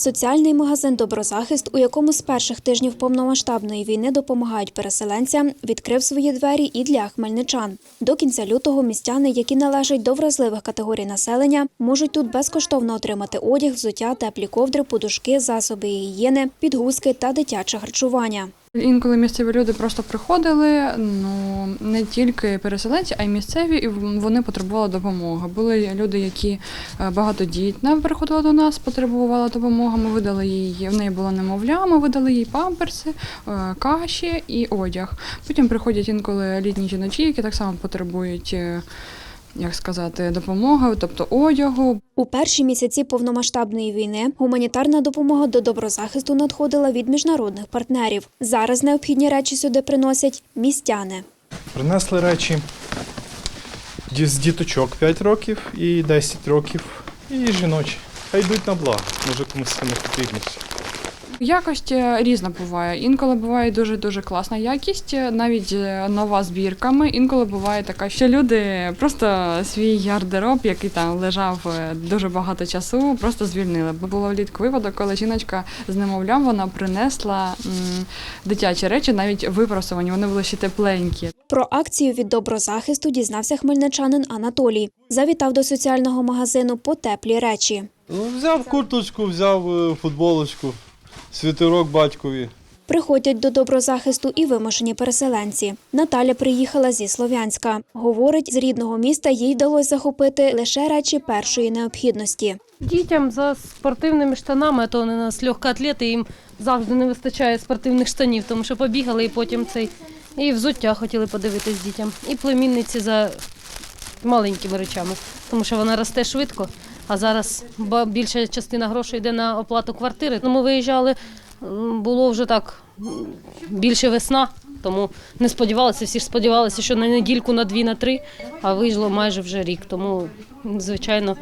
Соціальний магазин Доброзахист, у якому з перших тижнів повномасштабної війни допомагають переселенцям, відкрив свої двері і для хмельничан. До кінця лютого містяни, які належать до вразливих категорій населення, можуть тут безкоштовно отримати одяг, взуття, теплі ковдри, подушки, засоби гігієни, підгузки та дитяче харчування. Інколи місцеві люди просто приходили, ну не тільки переселенці, а й місцеві, і вони потребували допомоги. Були люди, які е, багатодітна приходила до нас, потребувала допомоги. Ми видали їй, в неї було немовля, ми видали їй памперси, е, каші і одяг. Потім приходять інколи літні жіночі, які так само потребують. Як сказати, допомоги, тобто одягу, У перші місяці повномасштабної війни гуманітарна допомога до доброзахисту надходила від міжнародних партнерів. Зараз необхідні речі сюди приносять містяни. Принесли речі з діточок 5 років і 10 років, і жіночі. Хай йдуть на благо, може комусь це не потрібно. Якість е, різна буває. Інколи буває дуже дуже класна якість, е, навіть е, нова збірками. Інколи буває така, що люди просто свій гардероб, який там лежав е, дуже багато часу, просто звільнили. Бо було влітку випадок, коли жіночка з немовлям вона принесла м, дитячі речі, навіть випросувані, вони були ще тепленькі. Про акцію від доброзахисту дізнався хмельничанин Анатолій. Завітав до соціального магазину по теплі речі. Ну, взяв курточку, взяв футболочку, світерок батькові. Приходять до доброзахисту і вимушені переселенці. Наталя приїхала зі Слов'янська. Говорить, з рідного міста їй вдалося захопити лише речі першої необхідності. Дітям за спортивними штанами, а то вони у нас легкоатлети, їм завжди не вистачає спортивних штанів, тому що побігали і потім цей. І взуття хотіли подивитись дітям. І племінниці за маленькими речами, тому що вона росте швидко, а зараз більша частина грошей йде на оплату квартири. Ну, ми виїжджали, було вже так більше весна, тому не сподівалися, всі ж сподівалися, що на недільку, на дві, на три, а вийшло майже вже рік. Тому, звичайно,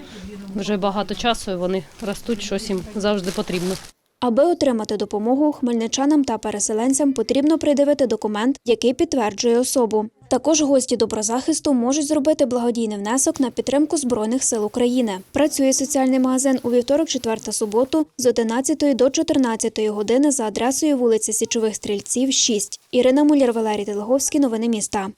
вже багато часу і вони ростуть, щось їм завжди потрібно. Аби отримати допомогу, хмельничанам та переселенцям потрібно придивити документ, який підтверджує особу. Також гості доброзахисту можуть зробити благодійний внесок на підтримку Збройних сил України. Працює соціальний магазин у вівторок, четвер та суботу з 11 до 14 години за адресою вулиця Січових Стрільців, 6. Ірина Муляр, Валерій Телеговський. Новини міста.